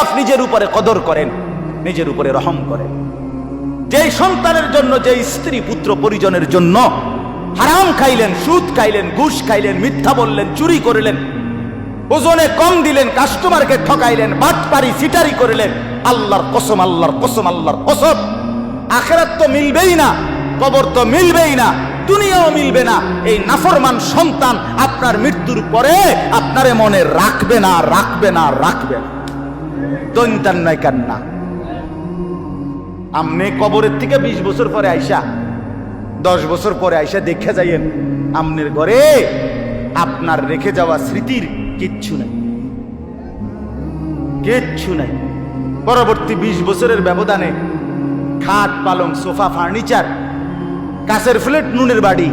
বাপ নিজের উপরে কদর করেন, নিজের উপরে রহম করেন। যেই সন্তানের জন্য যে স্ত্রী পুত্র পরিজনের জন্য হারাম খাইলেন, সুদ খাইলেন, ঘুষ খাইলেন, মিথ্যা বললেন, চুরি করলেন, ওজনে কম দিলেন কাস্টমারকে ঠকাইলেন, বাটপারি সিটারি করলেন, আল্লাহর কসম আল্লাহর কসম আল্লাহর কসম। আখেরাত তো মিলবেই না, কবর তো মিলবেই না, দুনিয়াও মিলবে না। এই নাফরমান সন্তান আপনার মৃত্যুর পরে আপনারে মনে রাখবে না রাখবে না রাখবে না। দৈন্তান নয় কান্না। আমনে কবরের থেকে বিশ বছর পরে আইসা, দশ বছর পরে আইসা দেখে যাইয়েন আমনের ঘরে আপনার রেখে যাওয়া স্মৃতির কিচ্ছু নাই। কিচ্ছু নাই। পরবর্তী বিশ বছরের ব্যবধানে খাট, পালং, সোফা, ফার্নিচার কাছের ফ্লেট, নুনের বাড়ি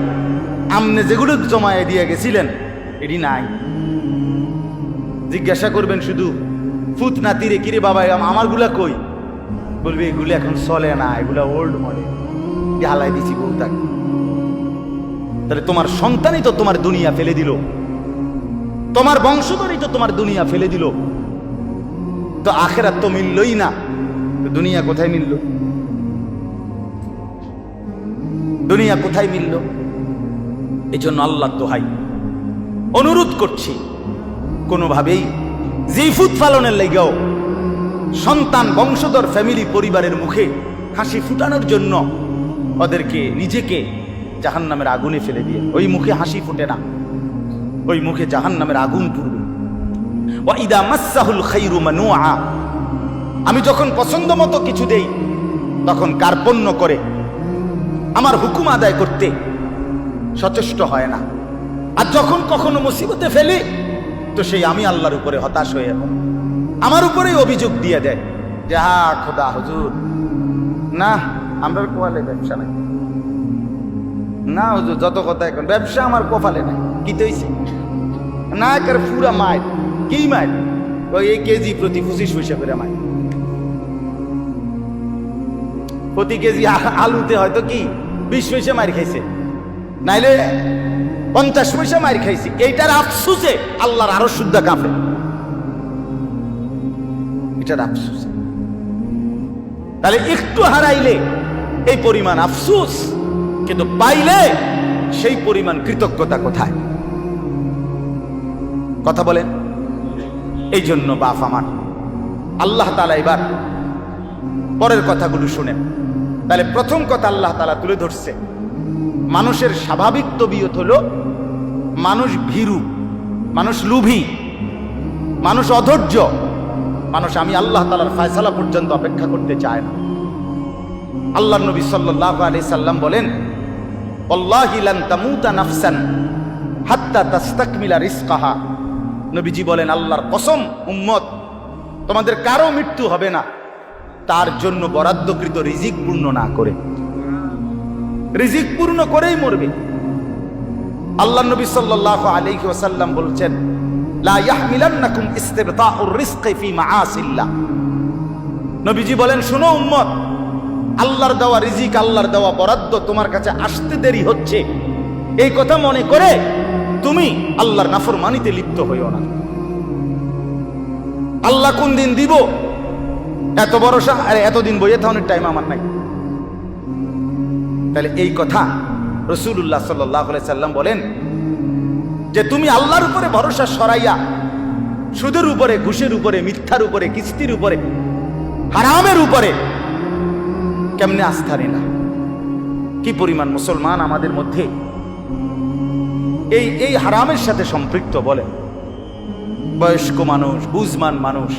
আমনে যেগুলো জমায়ে দিয়ে গেছিলেন, এটি নাই। জিজ্ঞাসা করবেন শুধু ফুত নাতিরে কিরে বাবা, আম- আমারগুলা কই? বলবে, এগুলো এখন চলে না, এগুলা ওল্ড মডেল হালাই দিছি বউটাকে? তাহলে তোমার সন্তানই তো তোমার দুনিয়া ফেলে দিল। তোমার বংশধরই তো তোমার দুনিয়া ফেলে দিল। তো আখেরাত তো মিললই না। দুনিয়া কোথায় মিলল? দুনিয়া কোথায় মিলল? এই জন্য আল্লাহ দোহাই। অনুরোধ করছি, কোনোভাবেই জিফুত পালনের লেগেও সন্তান বংশধর ফ্যামিলি পরিবারের মুখে হাসি ফুটানোর জন্য ওদেরকে নিজেকে জাহান নামের আগুনে ফেলে দিয়ে, ওই মুখে হাসি ফুটে না। ওই মুখে জাহান নামের আগুন পুড়বে। ওয়াইদা মাসাহুল খাইরু মানুআ। আমি যখন পছন্দ মতো কিছু দেই, তখন কার্পণ্য করে? আমার হুকুম আদায় করতে সচেষ্ট হয় না। আর যখন কখনো মুসিবতে ফেলি তো সেই আমি আল্লাহর উপরে হতাশ হয়ে আমার উপরেই অভিযোগ দিয়ে দেয় যে, হা, খোদা, হুজুর। না, আমরা কোয়ালে ব্যবসা নাই। না, হুজুর, যত কথা এখন, ব্যবসা আমার কপালে নাই। কি তৈছে না কার পুরা মায় কি মায় ওই এই কেজি প্রতি পঁচিশ পয়সা করে মায় প্রতি কেজি আলুতে হয়তো কি, বিশ পয়সা মার খাইছে। নাইলে পঞ্চাশ পয়সা মার খাইছে। এইটার আফসুসে আল্লাহর আরও শুদ্ধ কাঁপে এটার আফসুস। তাহলে একটু হারাইলে এই পরিমাণ আফসুস, কিন্তু পাইলে সেই পরিমাণ কৃতজ্ঞতা কোথায়? কথা বলেন। এই জন্য বাপ আমার, আল্লাহ তালা এবার পরের কথাগুলো শুনেন। তাহলে প্রথম কথা আল্লাহ তালা তুলে ধরছে, মানুষের স্বাভাবিক তবিয়ত হলো মানুষ ভীরু, মানুষ লুভি, মানুষ অধৈর্য, মানুষ আমি আল্লাহ তালার ফায়সালা পর্যন্ত অপেক্ষা করতে চায় না। আল্লাহ নবী সাল্লাহ আলি সাল্লাম বলেন, "ওয়াল্লাহি লান তামুতা নাফসান হাত্তা তাস্তাকমিলা রিজকাহা। নবীজি বলেন, আল্লাহর কসম, উম্মত, তোমাদের কারও মৃত্যু হবে না। তার জন্য বরাদ্দকৃত রিজিক পূর্ণ না করে। রিজিক পূর্ণ করেই মরবে। আল্লাহ নবী সাল্লাল্লাহু আলাইহি ওয়াসাল্লাম বলছেন নবীজি বলেন, শোনো উম্মত, আল্লাহর দেওয়া রিজিক, আল্লাহর দেওয়া বরাদ্দ তোমার কাছে আসতে দেরি হচ্ছে। এই কথা মনে করে তুমি আল্লাহর নাফরমানিতে লিপ্ত হইও না। আল্লাহ কোন দিন দিব? এত ভরসা আরে এতদিন বইয়ে থাকানোর টাইম আমার নাই। তাহলে এই কথা রসুল্লাহ সাল্লাহ সাল্লাম বলেন যে তুমি আল্লাহর উপরে ভরসা সরাইয়া সুদের উপরে, ঘুষের উপরে, মিথ্যার উপরে, কিস্তির উপরে, হারামের উপরে কেমনে আস্থা নিলা কি পরিমাণ মুসলমান আমাদের মধ্যে এই এই হারামের সাথে সম্পৃক্ত বলে? বয়স্ক মানুষ, বুঝমান মানুষ,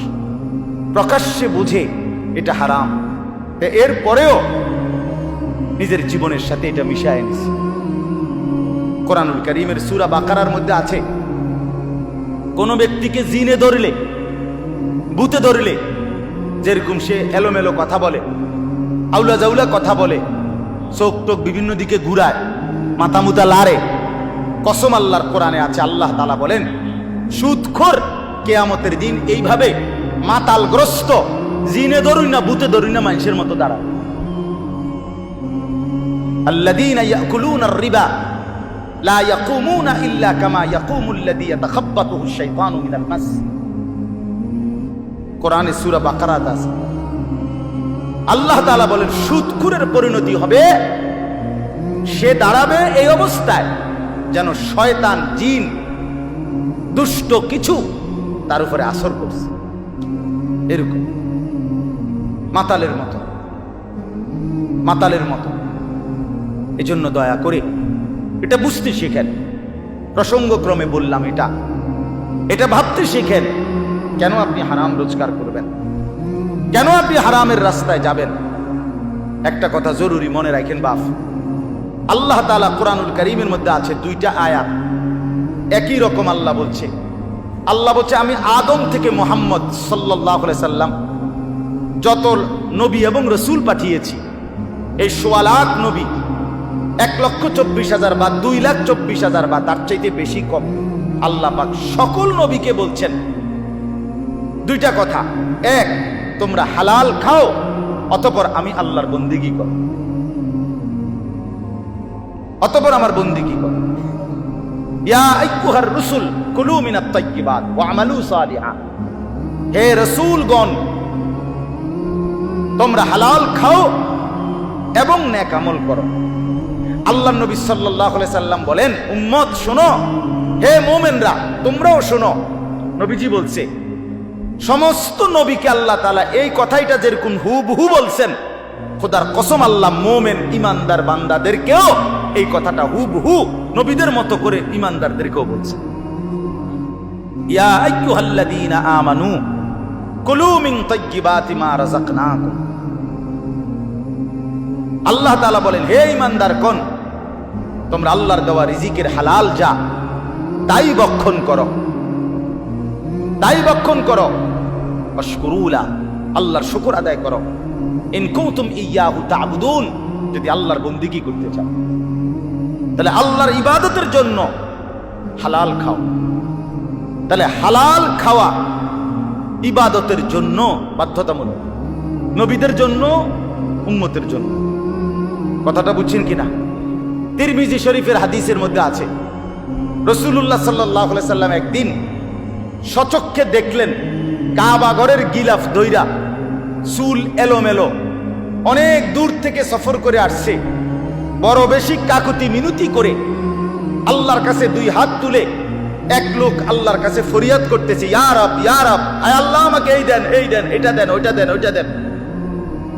প্রকাশ্যে বুঝে এটা হারাম। এর পরেও নিজের জীবনের সাথে এটা মিশায় নিছে। কোরআনুল করিমের সুরা বাকারার মধ্যে আছে, কোনো ব্যক্তিকে জিনে ধরলে বুতে ধরলে, যেরকম সে এলোমেলো কথা বলে, আউলা জাউলা কথা বলে, চোখ টোক বিভিন্ন দিকে ঘুরায়, মাথা মুতা লারে, কসম আল্লাহর কোরআনে আছে, আল্লাহ তালা বলেন, সুদখোর কেয়ামতের দিন এইভাবে মাতালগ্রস্ত, জিনে ধরুই না বুতে ধরুই না, মানুষের মতো দাঁড়ায়। الذين يأكلون الربا لا يقومون إلا كما يقوم الذي يتخبطه الشيطان من المس কোরআনে সুরা বাকারাত আছে আল্লাহ তাআলা বলেন সুদখুরের পরিণতি হবে সে দাঁড়াবে এই অবস্থায় যেন শয়তান জিন দুষ্ট কিছু তার উপরে আসর করছে এরকম মাতালের মতো মাতালের মতো এজন্য দয়া করে এটা বুঝতে শেখেন। প্রসঙ্গক্রমে বললাম এটা। এটা ভাবতে শেখেন, কেন আপনি হারাম রোজগার করবেন? কেন আপনি হারামের রাস্তায় যাবেন? একটা কথা জরুরি মনে রাখেন বাপ। আল্লাহ তাআলা কোরআনুল করিমের মধ্যে আছে দুইটা আয়াত। একই রকম আল্লাহ বলছে। আল্লাহ বলছে, আমি আদম থেকে মোহাম্মদ সাল্লাহ সাল্লাম যত নবী এবং রসুল পাঠিয়েছি, এই সোয়া লাখ নবী এক লক্ষ চব্বিশ হাজার বা দুই লাখ চব্বিশ হাজার বা তার চাইতে বেশি কম। আল্লাহ পাক সকল নবীকে বলছেন। দুইটা কথা। এক, তোমরা হালাল খাও, অতপর আমি আল্লাহর বন্দিগি করো অতপর আমার বন্দিগি করো হে রসুলগণ, তোমরা হালাল খাও এবং নেক আমল করো। আল্লাহ নবী আলাইহি সাল্লাম বলেন, উম্মত, শোনো। হে মোমেনরা, তোমরাও শোনো। নবীজি বলছে, সমস্ত নবীকে আল্লাহ তালা এই কথাইটা যেরকম হুবহু বলছেন, খোদার কসম আল্লাহ মোমেন ইমানদার বান্দাদেরকেও এই কথাটা হুবহু নবীদের মতো করে ইমানদারদেরকেও রাযাকনাকুম। আল্লাহ তাআলা বলেন, হে ইমানদার কোন তোমরা আল্লাহর দেওয়া রিজিকের হালাল যা, তাই বক্ষণ করো। তাই বক্ষণ করো। অশকুরুলা, আল্লাহর শুকর আদায় করো। ইন কুনতুম ইয়াহু তা'বুদুন, যদি আল্লাহর বন্দিগি করতে চাও। তাহলে আল্লাহর ইবাদতের জন্য হালাল খাও। তাহলে হালাল খাওয়া ইবাদতের জন্য বাধ্যতামূলক। নবীদের জন্য, উম্মতের জন্য। কথাটা বুঝছেন কিনা? তিরমিজি শরীফের হাদিসের মধ্যে আছে। রসুল্লাহ সাল্লাহ সাল্লাম একদিন সচক্ষে দেখলেন কাবাগরের গিলাফ দৈরা চুল এলোমেলো, অনেক দূর থেকে সফর করে আসছে। বড় বেশি কাকুতি মিনতি করে আল্লাহর কাছে দুই হাত তুলে এক লোক আল্লাহর কাছে ফরিয়াদ করতেছে ইয়ার আপ ইয়ার আপ আয় আল্লাহ আমাকে এই দেন এই দেন, এটা দেন, ওইটা দেন ওইটা দেন।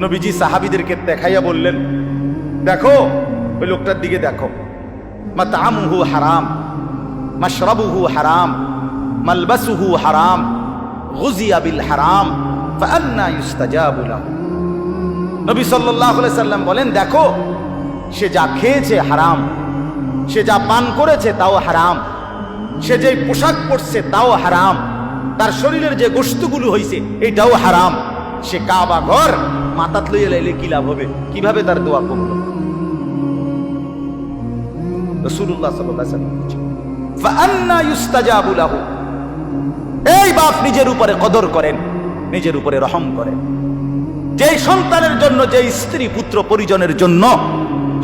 নবীজি সাহাবিদেরকে দেখাইয়া বললেন, দেখো ওই লোকটার দিকে দেখো। মাতামুহু হারাম, মাশরাবুহু হারাম, মালবাসুহু হারাম, গুজিয়া বিল হারাম ফান্না ইউস্তাজাবু লাহু। নবী সাল্লাল্লাহু সাল্লাম বলেন, দেখো, সে যা খেয়েছে হারাম, সে যা পান করেছে তাও হারাম, সে যে পোশাক পরছে তাও হারাম, তার শরীরের যে গোস্তগুলো হইছে এটাও হারাম, সে কাবা ঘর মাতাত লইয়া লাইলে কি লাভ হবে? কীভাবে তার দোয়া কবুল হবে? রাসূলুল্লাহ সাল্লাল্লাহু আলাইহি সাল্লাম বলছেন, ফাআন্না ইউস্তাজাবু লাহু। এই বাপ নিজের উপরে কদর করেন নিজের উপরে রহম করেন। যেই সন্তানের জন্য যে স্ত্রী পুত্র পরিজনের জন্য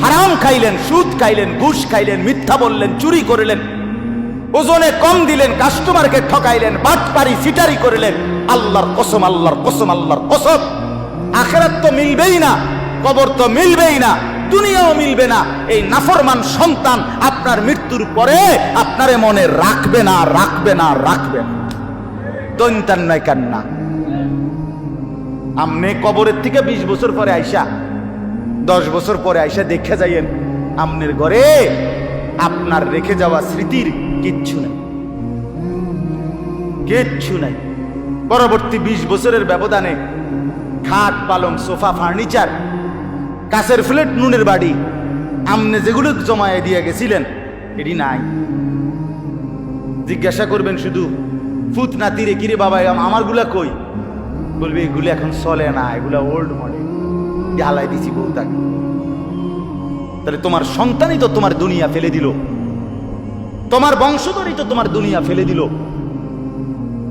হারাম খাইলেন সুদ খাইলেন ঘুষ খাইলেন মিথ্যা বললেন চুরি করলেন ওজনে কম দিলেন কাস্টমারকে ঠকাইলেন বাটপারি সিটারি করলেন আল্লাহর কসম আল্লাহর কসম আল্লাহর কসম। আখেরাত তো মিলবেই না কবর তো মিলবেই না। দুনিয়াও মিলবে না। এই নাফরমান সন্তান আপনার মৃত্যুর পরে আপনারে মনে রাখবে না রাখবে না রাখবে না। দৈন্তান নয় কান্না। আমনে কবরের থেকে বিশ বছর পরে আইসা, দশ বছর পরে আইসা দেখে যাইয়েন, আমনের ঘরে আপনার রেখে যাওয়া স্মৃতির কিচ্ছু নাই। কিচ্ছু নাই। পরবর্তী বিশ বছরের ব্যবধানে খাট পালং, সোফা, ফার্নিচার কাছের ফ্লেট নুনের বাড়ি। আমনে যেগুলো জমায়ে দিয়ে গেছিলেন, এটি নাই। জিজ্ঞাসা করবেন শুধু, ফুত নাতিরে কিরে বাবা, আম- আমারগুলা কই? বলবে, এগুলো এখন চলে না, এগুলা ওল্ড মডেল হালাই দিছি বউ তাকে তাহলে তোমার সন্তানই তো তোমার দুনিয়া ফেলে দিল। তোমার বংশধরই তো তোমার দুনিয়া ফেলে দিল।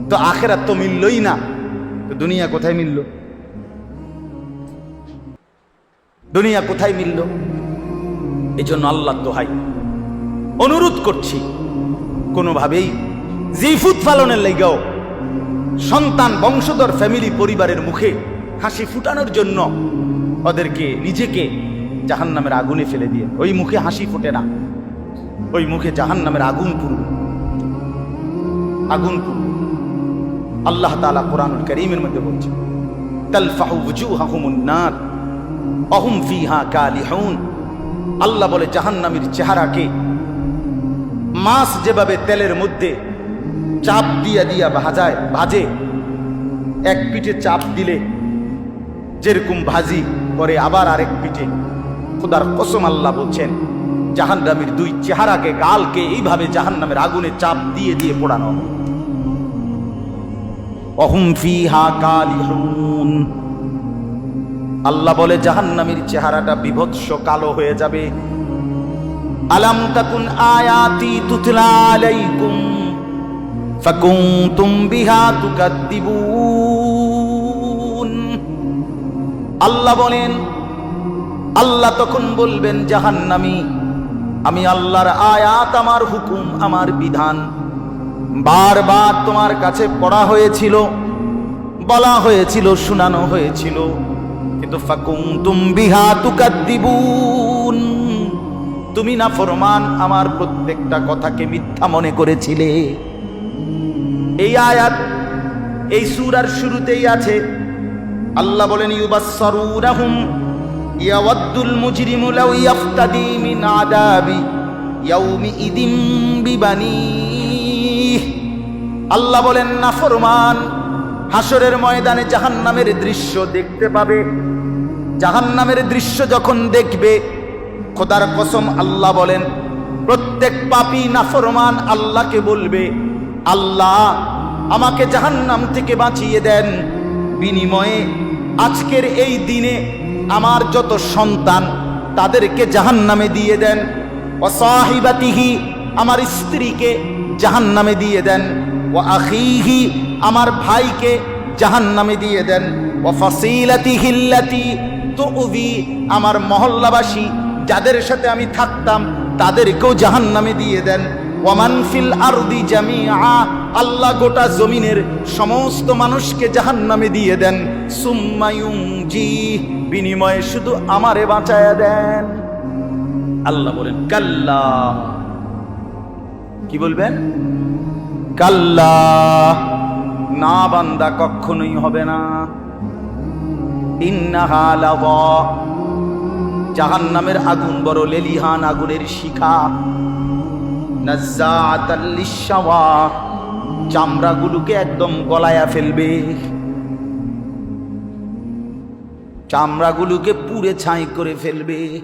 তো আখেরাত তো মিললই না। তো দুনিয়া কোথায় মিলল? দুনিয়া কোথায় মিলল? এই জন্য আল্লাহ দোহাই। অনুরোধ করছি, কোনোভাবেই জিফুত পালনের লেগেও সন্তান, বংশধর, ফ্যামিলি, পরিবারের মুখে হাসি ফুটানোর জন্য ওদেরকে, নিজেকে জাহান নামের আগুনে ফেলে দিয়ে। ওই মুখে হাসি ফুটে না। ওই মুখে জাহান নামের আগুন পুরবে আগুন পুরবে আল্লাহ তাআলা কোরআন করিমের মধ্যে বলছে তালফাহু ওয়ুজুহাহুমুন নার। অহুম ফিহা কালিহুন। আল্লাহ বলে, জাহান্নামীর চেহারাকে মাছ যেভাবে তেলের মধ্যে চাপ দিয়া দিয়া ভাজায়, ভাজে, এক পিঠে চাপ দিলে যেরকম ভাজি করে, আবার আরেক পিঠে। খোদার কসম আল্লাহ বলছেন, জাহান্নামীর দুই চেহারাকে, গালকে এইভাবে জাহান্নামের আগুনে চাপ দিয়ে দিয়ে পোড়ানো। অহুম ফিহা কালিহুন। আল্লাহ বলে, জাহান্নামীর চেহারাটা বিভৎস কালো হয়ে যাবে। আলাম তাকুন আয়াতি তুতলা আলাইকুম, ফাকুনতুম বিহা তুকাদ্দিবুন। আল্লাহ বলেন, আল্লাহ তখন বলবেন, জাহান্নামী, আমি আল্লাহর আয়াত, আমার হুকুম, আমার বিধান। বারবার তোমার কাছে পড়া হয়েছিল, বলা হয়েছিল, শোনানো হয়েছিল। কিন্তু ফাকুনতুম বিহা তুকাদ্দিবুন। তুমি না ফরমান আমার প্রত্যেকটা কথাকে মিথ্যা মনে করেছিলে। এই আয়াত, এই সূরার শুরুতেই আছে, আল্লাহ বলেন আল্লাহ বলেন, না ফরমান হাসরের ময়দানে জাহান্নামের দৃশ্য দেখতে পাবে। জাহান্নামের দৃশ্য যখন দেখবে, খোদার কসম আল্লাহ বলেন, প্রত্যেক পাপী নাফরমান আল্লাহকে বলবে, আল্লাহ, আমাকে জাহান্নাম থেকে বাঁচিয়ে দেন। বিনিময়ে আজকের এই দিনে আমার যত সন্তান, তাদেরকে জাহান্নামে দিয়ে দেন। অসাহিবাতিহি আমার স্ত্রীকে জাহান্নামে দিয়ে দেন। ও আখিহি, আমার ভাইকে জাহান্নামে দিয়ে দেন। ও ফসিলাতি হিল্লাতি তো উবি আমার মহল্লাবাসী, যাদের সাথে আমি থাকতাম, তাদেরকেও জাহান্নামে দিয়ে দেন। ওয়ামান ফিল আরদি জামিআ, আল্লাহ গোটা জমিনের সমস্ত মানুষকে জাহান্নামে দিয়ে দেন। সুম্মায়ুংজি বিনিময়ে শুধু আমারে বাঁচায়া দেন। আল্লাহ বলেন, কাল্লা। কি বলবেন? কাল্লা। না বান্দা কখনোই হবে না। জাহান নামের আগুন বড় লেলিহান আগুনের শিখা। চামড়াগুলোকে একদম গলায়া ফেলবে। চামড়াগুলোকে পুড়ে ছাই করে ফেলবে।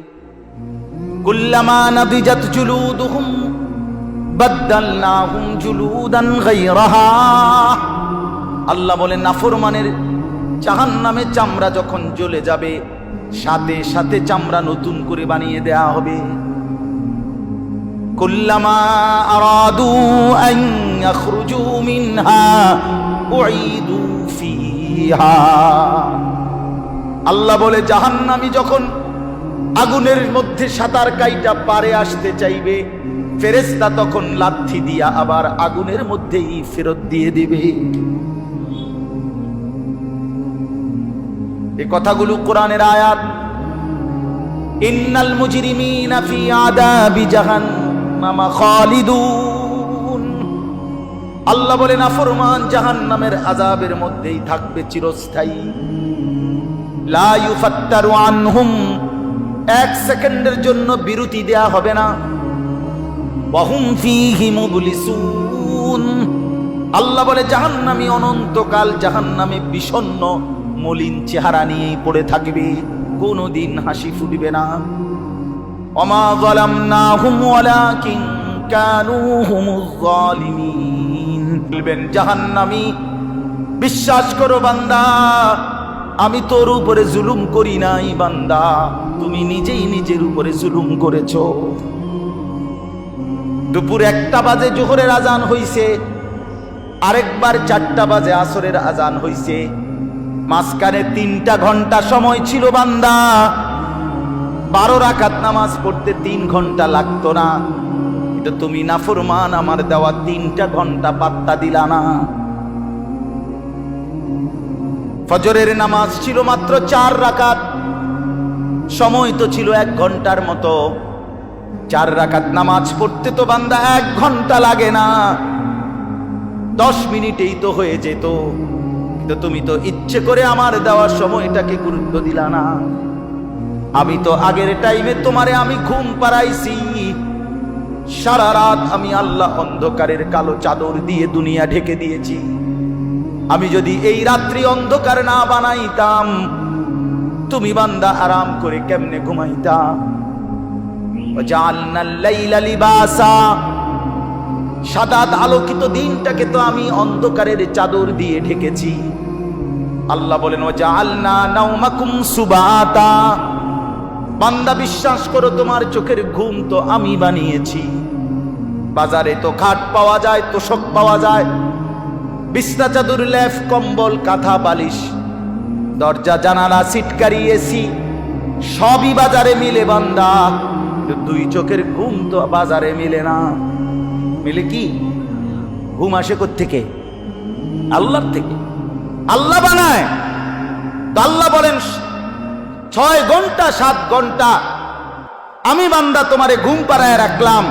আল্লাহ বলেন, নাফরমানের জাহান্নামে চামড়া যখন জ্বলে যাবে, সাথে সাথে চামড়া নতুন করে বানিয়ে দেয়া হবে। আল্লাহ বলে, জাহান্নামী যখন আগুনের মধ্যে সাঁতার কাইটা পারে আসতে চাইবে ফেরেস্তা তখন লাথি দিয়া আবার আগুনের মধ্যেই ফেরত দিয়ে দিবে। এই কথাগুলো কোরআনের আয়াত। ইন্নাল মুজরিমিনা ফি আদাবি জাহান্নামা খালিদুন। আল্লাহ বলে নাফরমান জাহান্নামের আযাবের মধ্যেই থাকবে চিরস্থায়ী। লা ইউফাত্তারু আনহুম, এক সেকেন্ডের জন্য বিরতি দেয়া হবে না। ওয়াহুম ফীহি মুবলিসুন। আল্লাহ বলে জাহান্নামী অনন্তকাল, জাহান্নামে বিষণ্ণ। মলিন চেহারা নিয়েই পড়ে থাকবে, কোনোদিন হাসি ফুটবে না। অমা যালামনাহুম ওয়ালাকিন কানু হুমুজ জালিমিন। বলবেন, জাহান্নামী, বিশ্বাস করো বান্দা, আমি তোর উপরে জুলুম করি নাই বান্দা, তুমি নিজেই নিজের উপরে জুলুম করেছ। দুপুর একটা বাজে, জোহরের আজান হইছে, আরেকবার চারটা বাজে, আসরের আজান হইছে। মাঝখানে তিনটা ঘণ্টা সময় ছিল বান্দা। বারো রাকাত নামাজ পড়তে তিন ঘণ্টা লাগতো না। কিন্তু তুমি নাফরমান, আমার দেওয়া তিনটা ঘণ্টা পাত্তা দিলা না। ফজরের নামাজ ছিল মাত্র চার রাকাত। সময় তো ছিল এক ঘণ্টার মতো। চার রাকাত নামাজ পড়তে তো বান্দা এক ঘণ্টা লাগে না। দশ মিনিটেই তো হয়ে যেত। কিন্তু তুমি তো ইচ্ছে করে আমার দেওয়ার সময়টাকে গুরুত্ব দিলা না। আমি তো আগের টাইমে তোমারে আমি ঘুম পাড়াইছি। সারা রাত আমি আল্লাহ অন্ধকারের কালো চাদর দিয়ে দুনিয়া ঢেকে দিয়েছি। আমি যদি এই রাত্রি অন্ধকার না বানাইতাম, তুমি বান্দা আরাম করে কেমনে ঘুমাইতা? জাআলনাল লাইলা লিবাসা। সাদাত আলোকিত দিনটাকে তো আমি অন্ধকারের চাদর দিয়ে ঢেকেছি। আল্লাহ বলেন ও জাআলনা নাওমাকুম সুবাতা। বান্দা বিশ্বাস করো, তোমার চোখের ঘুম তো আমি বানিয়েছি। বাজারে তো খাট পাওয়া যায়, তোষক পাওয়া যায়। বিছনা চাদর লেফ কম্বল, কাঁথা, বালিশ, দরজা, জানালা সিটকারি এসি, সবই বাজারে মিলে বান্দা। দুই চোখের ঘুম তো বাজারে মিলে না। মিলে কি? ঘুম আসে থেকে আল্লাহর থেকে। আল্লাহ বানায়। তো আল্লাহ বলেন, ছয় ঘণ্টা, সাত ঘণ্টা আমি বান্দা তোমারে ঘুম পাড়ায় রাখলাম।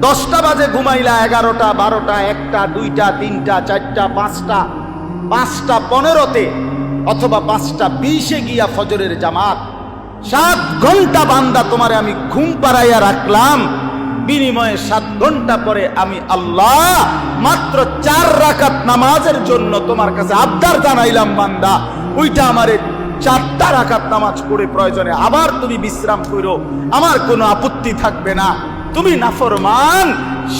দশটা বাজে ঘুমাইলা, এগারোটা, বারোটা, একটা, দুইটা, তিনটা, চারটা, পাঁচটা পাঁচটা পনেরোতে অথবা পাঁচটা বিশে গিয়া ফজরের জামাত। সাত ঘণ্টা বান্দা তোমারে আমি ঘুম পাড়াইয়া রাখলাম। বিনিময়ে সাত ঘণ্টা পরে আমি আল্লাহ মাত্র চার রাকাত নামাজের জন্য তোমার কাছে আবদার জানাইলাম, বান্দা। ওইটা আমারে চারটা রাকাত নামাজ পড়ে প্রয়োজনে আবার তুমি বিশ্রাম করো আমার কোনো আপত্তি থাকবে না। তুমি নাফরমান,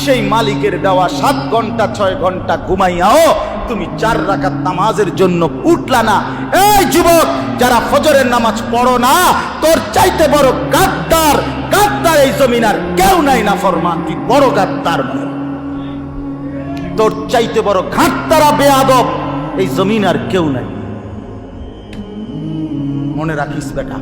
সেই মালিকের দেওয়া সাত ঘণ্টা, ছয় ঘণ্টা ঘুমাইয়াও তুমি চার রাকাত নামাজের জন্য উঠলা না। এই যুবক, যারা ফজরের নামাজ পড়ো না, তোর চাইতে বড় গাদ্দার গাদ্দার এই জমিন আর কেউ নাই না ফরমান তুই বড় গাদ্দার নয়। তোর চাইতে বড় ঘাটতারা বেয়াদব, এই জমিন আর কেউ নাই মনে রাখিস বেটা